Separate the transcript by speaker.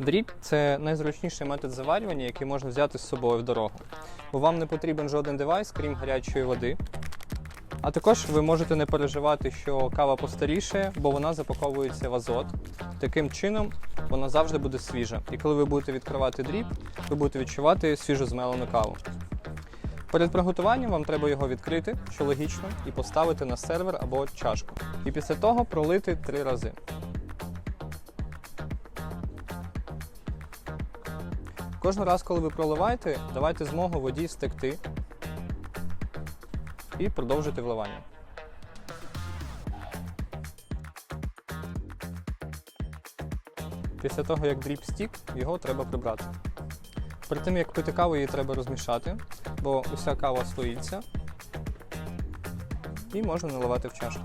Speaker 1: Дріб це найзручніший метод заварювання, який можна взяти з собою в дорогу. Бо вам не потрібен жоден девайс, крім гарячої води. А також ви можете не переживати, що кава постаріше, бо вона запаковується в азот. Таким чином вона завжди буде свіжа. І коли ви будете відкривати дріб, ви будете відчувати свіжо змелену каву. Перед приготуванням вам треба його відкрити, що логічно, і поставити на сервер або чашку. І після того пролити три рази. Кожен раз, коли ви проливаєте, давайте змогу воді стекти і продовжуйте вливання. Після того, як дріб стік, його треба прибрати. Перед тим, як пити каву, її треба розмішати, бо уся кава стоїться і можна наливати в чашку.